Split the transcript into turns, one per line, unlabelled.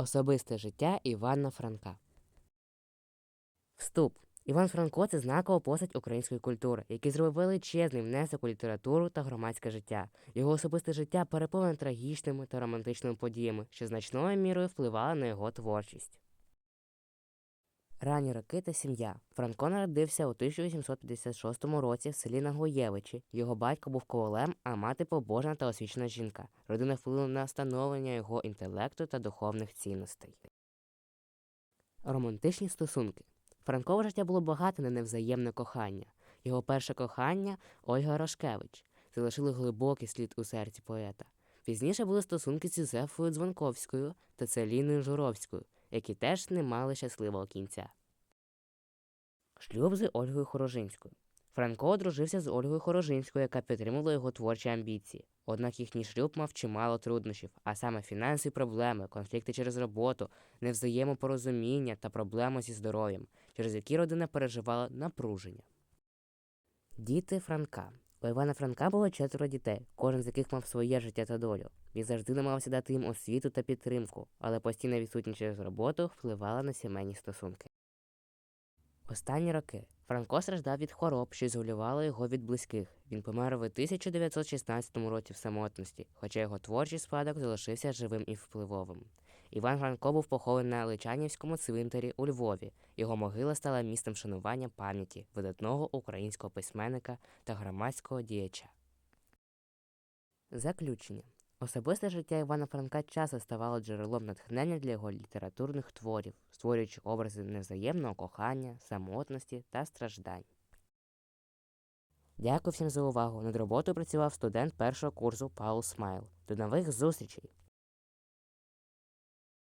Особисте життя Івана Франка. Вступ. Іван Франко це знакова постать української культури, який зробив величезний внесок у літературу та громадське життя. Його особисте життя переповнене трагічними та романтичними подіями, що значною мірою впливали на його творчість. Ранні роки та сім'я. Франко народився у 1856 році в селі Нагоєвичі. Його батько був ковалем, а мати побожна та освічена жінка. Родина вплинула на становлення його інтелекту та духовних цінностей. Романтичні стосунки. Франкове життя було багате на невзаємне кохання. Його перше кохання Ольга Рашкевич залишили глибокий слід у серці поета. Пізніше були стосунки з Юзефою Дзвонковською та Целіною Журовською, які теж не мали щасливого кінця. Шлюб з Ольгою Хорожинською. Франко одружився з Ольгою Хорожинською, яка підтримувала його творчі амбіції. Однак їхній шлюб мав чимало труднощів, а саме фінансові проблеми, конфлікти через роботу, невзаємопорозуміння та проблеми зі здоров'ям, через які родина переживала напруження. Діти Франка. У Івана Франка було четверо дітей, кожен з яких мав своє життя та долю. Він завжди намагався дати їм освіту та підтримку, але постійна відсутність через роботу впливала на сімейні стосунки. Останні роки Франко страждав від хвороб, що ізолювали його від близьких. Він помер у 1916 році в самотності, хоча його творчий спадок залишився живим і впливовим. Іван Франко був похований на Личанівському цвинтарі у Львові. Його могила стала місцем шанування пам'яті видатного українського письменника та громадського діяча. Заключення. Особисте життя Івана Франка часто ставало джерелом натхнення для його літературних творів, створюючи образи невзаємного кохання, самотності та страждань. Дякую всім за увагу. Над роботою працював студент першого курсу Паул Смайл. До нових зустрічей!